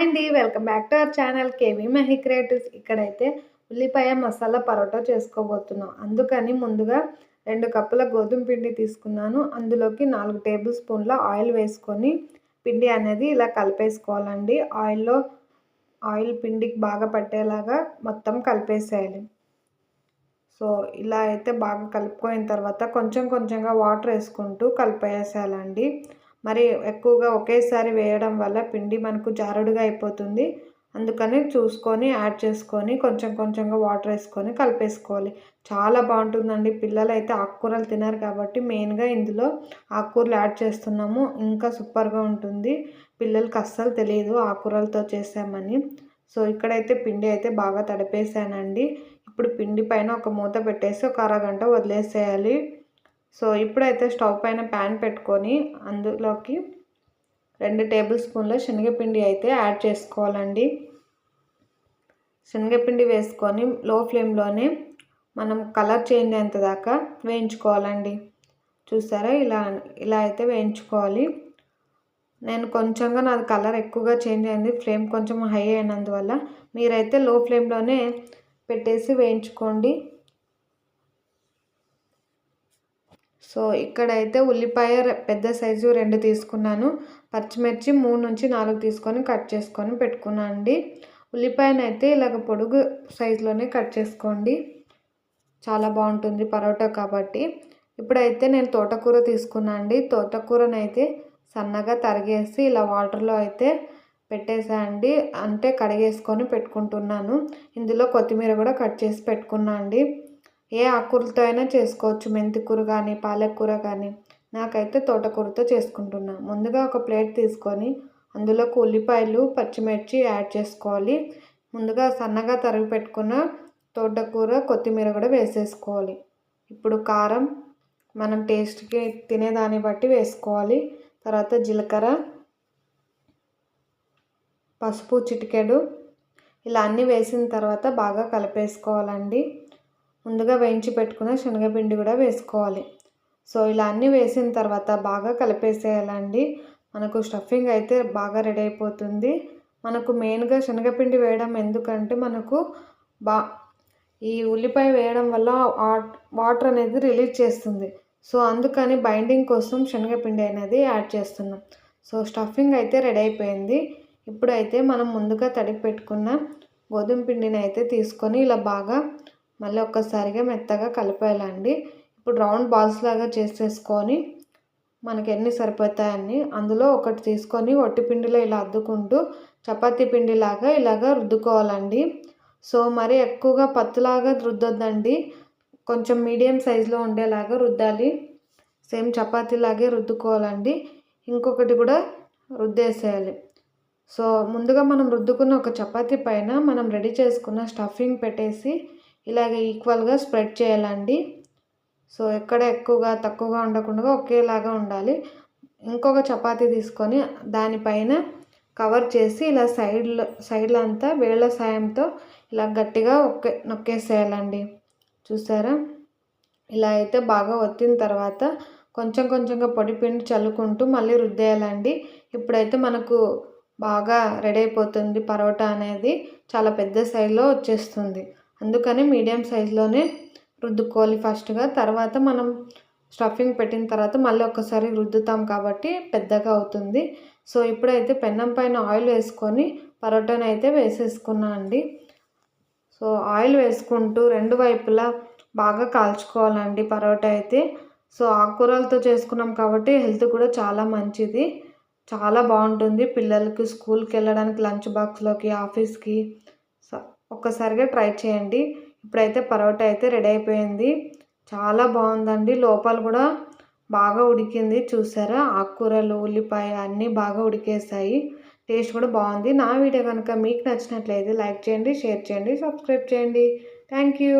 అండి welcome back to our channel KV Mahi creatives. ఇక్కడైతే ఉల్లిపాయ మసాలా పరోటా చేసుకోబోతున్నాం. అందుకని ముందుగా రెండు కప్పుల గోధుమ పిండి తీసుకున్నాను. అందులోకి నాలుగు టేబుల్ స్పూన్ల ఆయిల్ వేసుకొని పిండి అనేది ఇలా కలిపేసుకోవాలండి. ఆయిల్లో ఆయిల్ పిండికి బాగా పట్టేలాగా మొత్తం కలిపేసేయాలి. సో ఇలా అయితే బాగా కలుపుకోయిన తర్వాత కొంచెం కొంచెంగా వాటర్ వేసుకుంటూ కలిపేసేయాలండి. మరి ఎక్కువగా ఒకేసారి వేయడం వల్ల పిండి మనకు జారుడుగా అయిపోతుంది. అందుకని చూసుకొని యాడ్ చేసుకొని కొంచెం కొంచెంగా వాటర్ వేసుకొని కలిపేసుకోవాలి. చాలా బాగుంటుందండి. పిల్లలు అయితే ఆకుకూరలు తినారు కాబట్టి మెయిన్గా ఇందులో ఆకుకూరలు యాడ్ చేస్తున్నాము. ఇంకా సూపర్గా ఉంటుంది. పిల్లలకి అస్సలు తెలియదు ఆకుకూరలతో చేసామని. సో ఇక్కడైతే పిండి అయితే బాగా తడిపేసానండి. ఇప్పుడు పిండి పైన ఒక మూత పెట్టేసి ఒక అరగంట వదిలేసేయాలి. సో ఇప్పుడైతే స్టవ్ పైన ప్యాన్ పెట్టుకొని అందులోకి రెండు టేబుల్ స్పూన్ల శనగపిండి అయితే యాడ్ చేసుకోవాలండి. శనగపిండి వేసుకొని లో ఫ్లేమ్లోనే మనం కలర్ చేంజ్ అయ్యేంత దాకా వేయించుకోవాలండి. చూసారా? ఇలా ఇలా అయితే వేయించుకోవాలి. నేను కొంచెంగా నాది కలర్ ఎక్కువగా చేంజ్ అయింది ఫ్లేమ్ కొంచెం హై అయినందువల్ల మీరైతే లో ఫ్లేమ్లోనే పెట్టేసి వేయించుకోండి. సో ఇక్కడైతే ఉల్లిపాయ పెద్ద సైజు రెండు తీసుకున్నాను. పచ్చిమిర్చి మూడు నుంచి నాలుగు తీసుకొని కట్ చేసుకొని పెట్టుకున్నాను అండి. ఉల్లిపాయనైతే ఇలాగ పొడుగు సైజులోనే కట్ చేసుకోండి. చాలా బాగుంటుంది పరోటా కాబట్టి. ఇప్పుడైతే నేను తోటకూర తీసుకున్నాను అండి. తోటకూరనైతే సన్నగా తరిగేసి ఇలా వాటర్లో అయితే పెట్టేసా అంటే కడిగేసుకొని పెట్టుకుంటున్నాను. ఇందులో కొత్తిమీర కూడా కట్ చేసి పెట్టుకున్నా అండి. ఏ ఆకుకూరలతో అయినా చేసుకోవచ్చు. మెంతికూర కానీ పాలకూర కానీ నాకైతే తోటకూరతో చేసుకుంటున్నా. ముందుగా ఒక ప్లేట్ తీసుకొని అందులోకి ఉల్లిపాయలు పచ్చిమిర్చి యాడ్ చేసుకోవాలి. ముందుగా సన్నగా తరిగి పెట్టుకున్న తోటకూర కొత్తిమీర కూడా వేసేసుకోవాలి. ఇప్పుడు కారం మనం టేస్ట్కి తినేదాన్ని బట్టి వేసుకోవాలి. తర్వాత జీలకర్ర పసుపు చిటికెడు. ఇలా అన్నీ వేసిన తర్వాత బాగా కలిపేసుకోవాలండి. ముందుగా వేయించి పెట్టుకున్న శనగపిండి కూడా వేసుకోవాలి. సో ఇలా అన్నీ వేసిన తర్వాత బాగా కలిపేసేయాలండి. మనకు స్టఫింగ్ అయితే బాగా రెడీ అయిపోతుంది. మనకు మెయిన్గా శనగపిండి వేయడం ఎందుకంటే మనకు బా ఈ ఉల్లిపాయ వేయడం వల్ల వాటర్ అనేది రిలీజ్ చేస్తుంది. సో అందుకని బైండింగ్ కోసం శనగపిండి అనేది యాడ్ చేస్తున్నాం. సో స్టఫింగ్ అయితే రెడీ అయిపోయింది. ఇప్పుడైతే మనం ముందుగా తడిపి పెట్టుకున్న గోధుమ పిండిని అయితే తీసుకొని ఇలా బాగా మళ్ళీ ఒక్కసారిగా మెత్తగా కలిపేయాలండి. ఇప్పుడు రౌండ్ బాల్స్ లాగా చేసేసుకొని మనకి ఎన్ని సరిపోతాయని అందులో ఒకటి తీసుకొని ఒట్టి పిండిలో ఇలా అద్దుకుంటూ చపాతీ పిండిలాగా ఇలాగా రుద్దుకోవాలండి. సో మరి ఎక్కువగా పత్తులాగా రుద్దొద్దండి. కొంచెం మీడియం సైజులో ఉండేలాగా రుద్దాలి. సేమ్ చపాతీలాగే రుద్దుకోవాలండి. ఇంకొకటి కూడా రుద్దేసేయాలి. సో ముందుగా మనం రుద్దుకున్న ఒక చపాతీ పైన మనం రెడీ చేసుకున్న స్టఫింగ్ పెట్టేసి ఇలాగ ఈక్వల్గా స్ప్రెడ్ చేయాలండి. సో ఎక్కడ ఎక్కువగా తక్కువగా ఉండకుండా ఒకేలాగా ఉండాలి. ఇంకొక చపాతీ తీసుకొని దానిపైన కవర్ చేసి ఇలా సైడ్లో సైడ్లో అంతా వేళ్ళ సాయంతో ఇలా గట్టిగా ఒక్కే నొక్కేసేయాలండి. చూసారా? ఇలా అయితే బాగా ఒత్తిన తర్వాత కొంచెం కొంచెంగా పొడి పిండి చల్లుకుంటూ మళ్ళీ రుద్దేయాలండి. ఇప్పుడైతే మనకు బాగా రెడీ అయిపోతుంది పరోటా అనేది. చాలా పెద్ద సైజులో వచ్చేస్తుంది. అందుకని మీడియం సైజులోనే రుద్దుకోవాలి ఫస్ట్గా. తర్వాత మనం స్టఫింగ్ పెట్టిన తర్వాత మళ్ళీ ఒకసారి రుద్దుతాం కాబట్టి పెద్దగా అవుతుంది. సో ఇప్పుడైతే పెన్నం పైన ఆయిల్ వేసుకొని పరోటాని అయితే వేసేసుకున్నా అండి. సో ఆయిల్ వేసుకుంటూ రెండు వైపులా బాగా కాల్చుకోవాలండి పరోటా అయితే. సో ఆకుకూరలతో చేసుకున్నాం కాబట్టి హెల్త్ కూడా చాలా మంచిది. చాలా బాగుంటుంది పిల్లలకి స్కూల్కి వెళ్ళడానికి లంచ్ బాక్స్లోకి ఆఫీస్కి ఒక్కసారిగా ట్రై చేయండి. ఇప్పుడైతే పరోటా అయితే రెడీ అయిపోయింది. చాలా బాగుందండి. లోపల కూడా బాగా ఉడికింది. చూసారా? ఆకుకూరలు ఉల్లిపాయ అన్నీ బాగా ఉడికేసాయి టేస్ట్ కూడా బాగుంది. నా వీడియో కనుక మీకు నచ్చినట్లయితే లైక్ చేయండి షేర్ చేయండి సబ్స్క్రైబ్ చేయండి. Thank you.